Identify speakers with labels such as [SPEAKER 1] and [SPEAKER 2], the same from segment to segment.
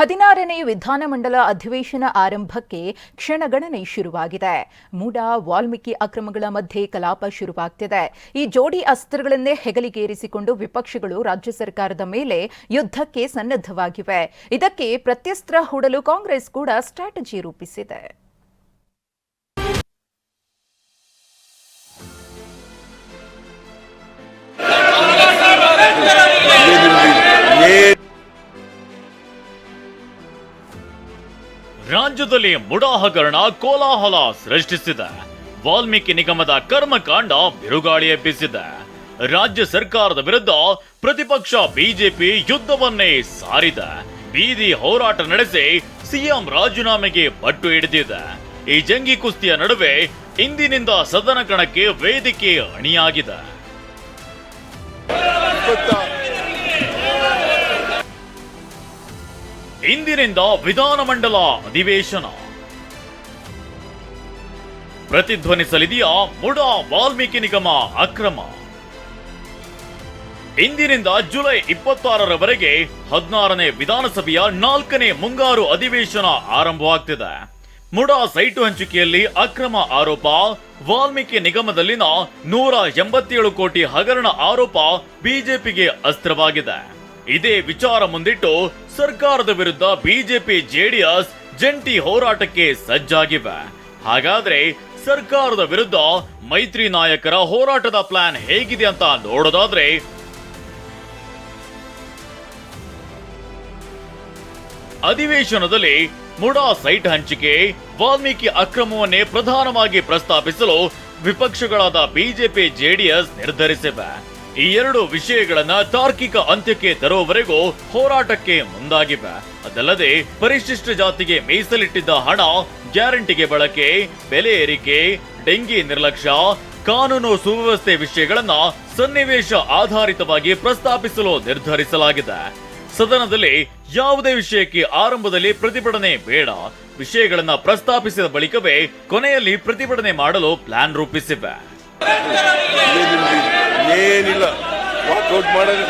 [SPEAKER 1] ಹದಿನಾರನೇ ವಿಧಾನಮಂಡಲ ಅಧಿವೇಶನ ಆರಂಭಕ್ಕೆ ಕ್ಷಣಗಣನೆ ಶುರುವಾಗಿದೆ. ಮೂಡ, ವಾಲ್ಮೀಕಿ ಅಕ್ರಮಗಳ ಮಧ್ಯೆ ಕಲಾಪ ಶುರುವಾಗ್ತಿದೆ. ಈ ಜೋಡಿ ಅಸ್ತ್ರಗಳನ್ನೇ ಹೆಗಲಿಗೇರಿಸಿಕೊಂಡು ವಿಪಕ್ಷಗಳು ರಾಜ್ಯ ಸರ್ಕಾರದ ಮೇಲೆ ಯುದ್ಧಕ್ಕೆ ಸನ್ನದ್ಧವಾಗಿವೆ. ಇದಕ್ಕೆ ಪ್ರತ್ಯಸ್ತ್ರ ಹೂಡಲು ಕಾಂಗ್ರೆಸ್ ಕೂಡ ಸ್ಟ್ರಾಟಜಿ ರೂಪಿಸಿದೆ.
[SPEAKER 2] ರಾಜ್ಯದಲ್ಲಿ ಮುಡಾಹಗರಣ ಕೋಲಾಹಲ ಸೃಷ್ಟಿಸಿದೆ. ವಾಲ್ಮೀಕಿ ನಿಗಮದ ಕರ್ಮಕಾಂಡ ಬಿರುಗಾಳಿ ಎಬ್ಬಿಸಿದೆ ರಾಜ್ಯ ಸರ್ಕಾರದ ವಿರುದ್ಧ ಪ್ರತಿಪಕ್ಷ ಬಿಜೆಪಿ ಯುದ್ಧವನ್ನೇ ಸಾರಿದೆ. ಬೀದಿ ಹೋರಾಟ ನಡೆಸಿ ಸಿಎಂ ರಾಜೀನಾಮೆಗೆ ಪಟ್ಟು ಹಿಡಿದಿದೆ. ಈ ಜಂಗಿ ಕುಸ್ತಿಯ ನಡುವೆ ಇಂದಿನಿಂದ ಸದನ ಕಣಕ್ಕೆ ವೇದಿಕೆ ಅಣಿಯಾಗಿದೆ. ಇಂದಿನಿಂದ ವಿಧಾನಮಂಡಲ ಅಧಿವೇಶನ. ಪ್ರತಿಧ್ವನಿಸಲಿದೆಯಾ ಮುಡಾ ವಾಲ್ಮೀಕಿ ನಿಗಮ ಅಕ್ರಮ. ಇಂದಿನಿಂದ ಜುಲೈ ಇಪ್ಪತ್ತಾರರವರೆಗೆ ಹದಿನಾರನೇ ವಿಧಾನಸಭೆಯ ನಾಲ್ಕನೇ ಮುಂಗಾರು ಅಧಿವೇಶನ ಆರಂಭವಾಗ್ತಿದೆ. ಮುಡಾ ಸೈಟು ಹಂಚಿಕೆಯಲ್ಲಿ ಅಕ್ರಮ ಆರೋಪ, ವಾಲ್ಮೀಕಿ ನಿಗಮದಲ್ಲಿನ ನೂರ ಎಂಬತ್ತೇಳು ಕೋಟಿ ಹಗರಣ ಆರೋಪ ಬಿಜೆಪಿಗೆ ಅಸ್ತ್ರವಾಗಿದೆ. ಇದೇ ವಿಚಾರ ಮುಂದಿಟ್ಟು ಸರ್ಕಾರದ ವಿರುದ್ಧ ಬಿಜೆಪಿ ಜೆಡಿಎಸ್ ಜಂಟಿ ಹೋರಾಟಕ್ಕೆ ಸಜ್ಜಾಗಿವೆ. ಹಾಗಾದ್ರೆ ಸರ್ಕಾರದ ವಿರುದ್ಧ ಮೈತ್ರಿ ನಾಯಕರ ಹೋರಾಟದ ಪ್ಲಾನ್ ಹೇಗಿದೆ ಅಂತ ನೋಡೋದಾದ್ರೆ ಅಧಿವೇಶನದಲ್ಲಿ ಮುಡಾ ಸೈಟ್ ಹಂಚಿಕೆ, ವಾಲ್ಮೀಕಿ ಅಕ್ರಮವನ್ನೇ ಪ್ರಧಾನವಾಗಿ ಪ್ರಸ್ತಾಪಿಸಲು ವಿಪಕ್ಷಗಳಾದ ಬಿಜೆಪಿ, ಜೆಡಿಎಸ್ ನಿರ್ಧರಿಸಿವೆ. ಈ ಎರಡು ವಿಷಯಗಳನ್ನ ತಾರ್ಕಿಕ ಅಂತ್ಯಕ್ಕೆ ತರುವವರೆಗೂ ಹೋರಾಟಕ್ಕೆ ಮುಂದಾಗಿವೆ. ಅದಲ್ಲದೆ ಪರಿಶಿಷ್ಟ ಜಾತಿಗೆ ಮೀಸಲಿಟ್ಟಿದ್ದ ಹಣ ಗ್ಯಾರಂಟಿಗೆ ಬಳಕೆ, ಬೆಲೆ ಏರಿಕೆ, ಡೆಂಗಿ ನಿರ್ಲಕ್ಷ್ಯ, ಕಾನೂನು ಸುವ್ಯವಸ್ಥೆ ವಿಷಯಗಳನ್ನ ಸನ್ನಿವೇಶ ಆಧಾರಿತವಾಗಿ ಪ್ರಸ್ತಾಪಿಸಲು ನಿರ್ಧರಿಸಲಾಗಿದೆ. ಸದನದಲ್ಲಿ ಯಾವುದೇ ವಿಷಯಕ್ಕೆ ಆರಂಭದಲ್ಲಿ ಪ್ರತಿಭಟನೆ ಬೇಡ. ವಿಷಯಗಳನ್ನ ಪ್ರಸ್ತಾಪಿಸಿದ ಬಳಿಕವೇ ಕೊನೆಯಲ್ಲಿ ಪ್ರತಿಭಟನೆ ಮಾಡಲು ಪ್ಲಾನ್ ರೂಪಿಸಿವೆ.
[SPEAKER 3] ಏನಿಲ್ಲ. ವಾಕೌಟ್ ಮಾಡೋದು.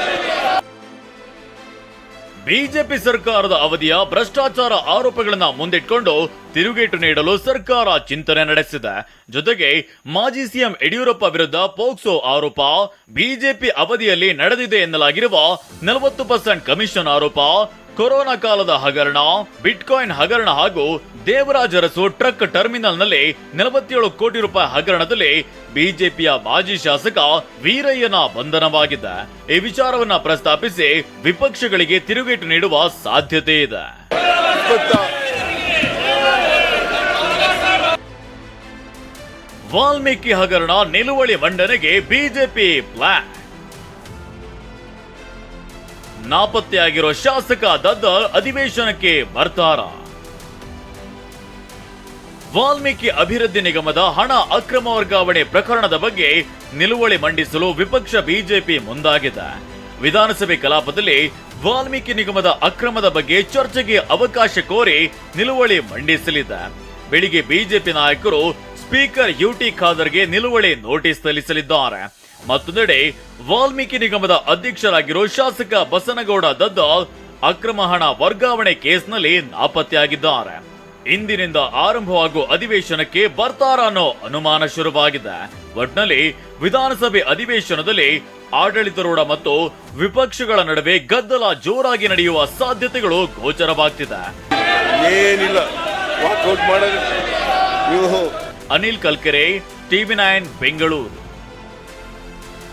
[SPEAKER 2] ಬಿಜೆಪಿ ಸರ್ಕಾರದ ಅವಧಿಯ ಭ್ರಷ್ಟಾಚಾರ ಆರೋಪಗಳನ್ನ ಮುಂದಿಟ್ಕೊಂಡು ತಿರುಗೇಟು ನೀಡಲು ಸರ್ಕಾರ ಚಿಂತನೆ ನಡೆಸಿದೆ. ಜೊತೆಗೆ ಮಾಜಿ ಸಿಎಂ ಯಡಿಯೂರಪ್ಪ ವಿರುದ್ಧ ಪೋಕ್ಸೋ ಆರೋಪ ಬಿಜೆಪಿ ಅವಧಿಯಲ್ಲಿ ನಡೆದಿದೆ ಎನ್ನಲಾಗಿರುವ ನಲವತ್ತು ಪರ್ಸೆಂಟ್ ಕಮಿಷನ್ ಆರೋಪ ಕೊರೋನಾ ಕಾಲದ ಹಗರಣ, ಬಿಟ್ಕಾಯಿನ್ ಹಗರಣ ಹಾಗೂ ದೇವರಾಜ ಅರಸು ಟ್ರಕ್ ಟರ್ಮಿನಲ್ನಲ್ಲಿ ನಲವತ್ತೇಳು ಕೋಟಿ ರೂಪಾಯಿ ಹಗರಣದಲ್ಲಿ ಬಿಜೆಪಿಯ ಮಾಜಿ ಶಾಸಕ ವೀರಯ್ಯನ ಬಂಧನವಾಗಿದ್ದ ಈ ವಿಚಾರವನ್ನ ಪ್ರಸ್ತಾಪಿಸಿ ವಿಪಕ್ಷಗಳಿಗೆ ತಿರುಗೇಟು ನೀಡುವ ಸಾಧ್ಯತೆ ಇದೆ. ವಾಲ್ಮೀಕಿ ಹಗರಣ ನಿಲುವಳಿ ಮಂಡನೆಗೆ ಬಿಜೆಪಿ ಪ್ಲಾನ್ ನಾಪತ್ತೆಯಾಗಿರೋ ಶಾಸಕ ದದ್ದರ್ ಅಧಿವೇಶನಕ್ಕೆ ಬರ್ತಾರ? ವಾಲ್ಮೀಕಿ ಅಭಿವೃದ್ಧಿ ನಿಗಮದ ಹಣ ಅಕ್ರಮ ವರ್ಗಾವಣೆ ಪ್ರಕರಣದ ಬಗ್ಗೆ ನಿಲುವಳಿ ಮಂಡಿಸಲು ವಿಪಕ್ಷ ಬಿಜೆಪಿ ಮುಂದಾಗಿದೆ. ವಿಧಾನಸಭೆ ಕಲಾಪದಲ್ಲಿ ವಾಲ್ಮೀಕಿ ನಿಗಮದ ಅಕ್ರಮದ ಬಗ್ಗೆ ಚರ್ಚೆಗೆ ಅವಕಾಶ ಕೋರಿ ನಿಲುವಳಿ ಮಂಡಿಸಲಿದೆ. ಬೆಳಿಗ್ಗೆ ಬಿಜೆಪಿ ನಾಯಕರು ಸ್ಪೀಕರ್ ಯುಟಿ ಖಾದರ್ಗೆ ನಿಲುವಳಿ ನೋಟಿಸ್ ಸಲ್ಲಿಸಲಿದ್ದಾರೆ. ಮತ್ತೊಂದೆಡೆ ವಾಲ್ಮೀಕಿ ನಿಗಮದ ಅಧ್ಯಕ್ಷರಾಗಿರೋ ಶಾಸಕ ಬಸನಗೌಡ ದದ್ದಾಲ್ ಅಕ್ರಮ ಹಣ ವರ್ಗಾವಣೆ ಕೇಸ್ನಲ್ಲಿ ನಾಪತ್ತೆಯಾಗಿದ್ದಾರೆ. ಇಂದಿನಿಂದ ಆರಂಭವಾಗುವ ಅಧಿವೇಶನಕ್ಕೆ ಬರ್ತಾರ ಅನ್ನೋ ಅನುಮಾನ ಶುರುವಾಗಿದೆ. ಒಟ್ನಲ್ಲಿ ವಿಧಾನಸಭೆ ಅಧಿವೇಶನದಲ್ಲಿ ಆಡಳಿತಾರೂಢ ಮತ್ತು ವಿಪಕ್ಷಗಳ ನಡುವೆ ಗದ್ದಲ ಜೋರಾಗಿ ನಡೆಯುವ ಸಾಧ್ಯತೆಗಳು ಗೋಚರವಾಗ್ತಿದೆ.
[SPEAKER 3] ಏನಿಲ್ಲ.
[SPEAKER 2] Anil Kalkere TV nine Bengaluru.